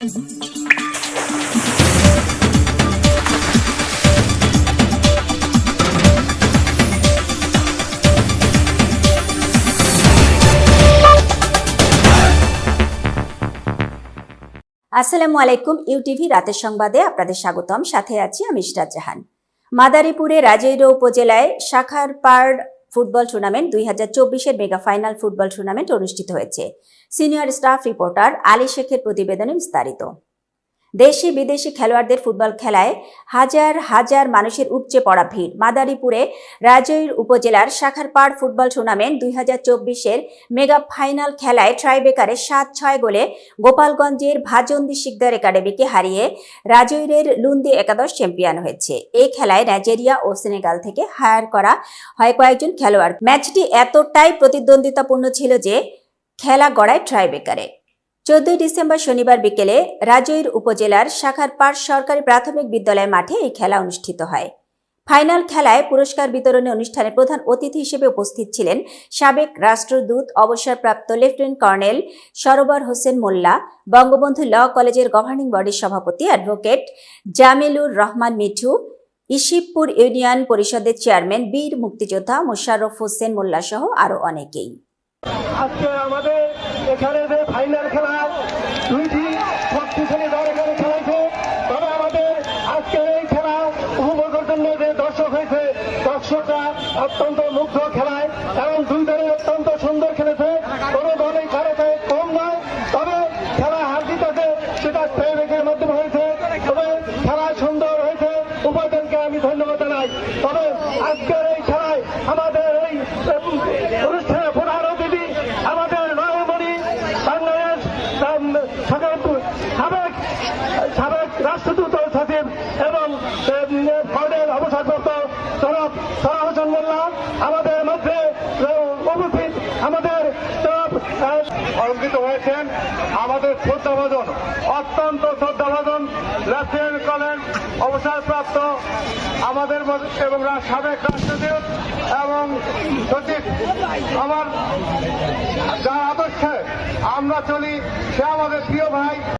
আসসালামু আলাইকুম, ইউটিভি রাতের সংবাদে আপনাদের স্বাগতম। সাথে আছি আমি ইশরাত জাহান। মাদারীপুরে রাজৈর উপজেলায় শাখার পাড় ফুটবল টুর্নামেন্ট দুই হাজার চব্বিশের মেগা ফাইনাল ফুটবল টুর্নামেন্ট অনুষ্ঠিত হয়েছে। সিনিয়র স্টাফ রিপোর্টার আলী শেখের প্রতিবেদনে বিস্তারিত। দেশি বিদেশি খেলোয়াড়দের ফুটবল খেলায় হাজার হাজার মানুষের উপচে পড়া ভিড়। মাদারীপুরে রাজৈর উপজেলার শাখারপাড় ফুটবল টুর্নামেন্ট দুই হাজার চব্বিশের মেগা ফাইনাল খেলায় ট্রাইবেকারে সাত ছয় গোলে গোপালগঞ্জের ভাজন্দি শিকদার একাডেমিকে হারিয়ে রাজৈরের লুন্দি একাদশ চ্যাম্পিয়ন হয়েছে। এই খেলায় নাইজেরিয়া ও সেনেগাল থেকে হায়ার করা হয় কয়েকজন খেলোয়াড়। ম্যাচটি এতটাই প্রতিদ্বন্দ্বিতাপূর্ণ ছিল যে খেলা গড়ায় ট্রাইবেকারে। চোদ্দই ডিসেম্বর শনিবার বিকেলে রাজৈর উপজেলার শাখারপাড় সরকারি প্রাথমিক বিদ্যালয় মাঠে এই খেলা অনুষ্ঠিত হয়। ফাইনাল খেলায় পুরস্কার বিতরণী অনুষ্ঠানে প্রধান অতিথি হিসেবে উপস্থিত ছিলেন সাবেক রাষ্ট্রদূত, অবসরপ্রাপ্ত lieutenant colonel Sarobar Hossain Mollah, Bangabandhu law কলেজের গভর্নিং বডির সভাপতি অ্যাডভোকেট জামিলুর রহমান মিঠু, ইশিবপুর ইউনিয়ন পরিষদের চেয়ারম্যান বীর মুক্তিযোদ্ধা মোশাররফ হোসেন মোল্লা সহ আরও অনেকেই। আজকে আমাদের এখানে যে ফাইনাল খেলা দুইটি শক্তিশালী দল এখানে খেলাইছে তবে আমাদের আজকের এই খেলা উপভোগের জন্য যে দর্শক হয়েছে, দর্শকরা অত্যন্ত মুগ্ধ খেলায় এবং দুই দলই অত্যন্ত সুন্দর খেলেছে। কোনো দলই কারও থেকে কম নয়, তবে খেলা হার জিতেছে, সেটা ট্রেনের মাধ্যমে হয়েছে। তবে খেলা সুন্দর হয়েছে। উভয় দলকে আমি ধন্যবাদ জানাই। তবে আজকের এই খেলায় আমাদের এই উম, অনুষ্ঠানে প্রধান অতিথি আমাদের নয়মণি বাংলাদেশ উম, সাবেক সাবেক সাবেক রাষ্ট্রদূত সচিব এবং ফর্ডের অবসরপ্রাপ্ত সরব সরা হোসেন মোল্লা, আমাদের মধ্যে উপস্থিত আমাদের অলঙ্কিত হয়েছেন আমাদের শ্রদ্ধাভাজন, অত্যন্ত শ্রদ্ধাভাজন, লেফটেন্যান্ট কর্নেল অবসরপ্রাপ্ত আমাদের এবং সাবেক রাষ্ট্রদূত এবং সচিব আমার যার আদর্শে আমরা চলি, সে আমাদের প্রিয় ভাই।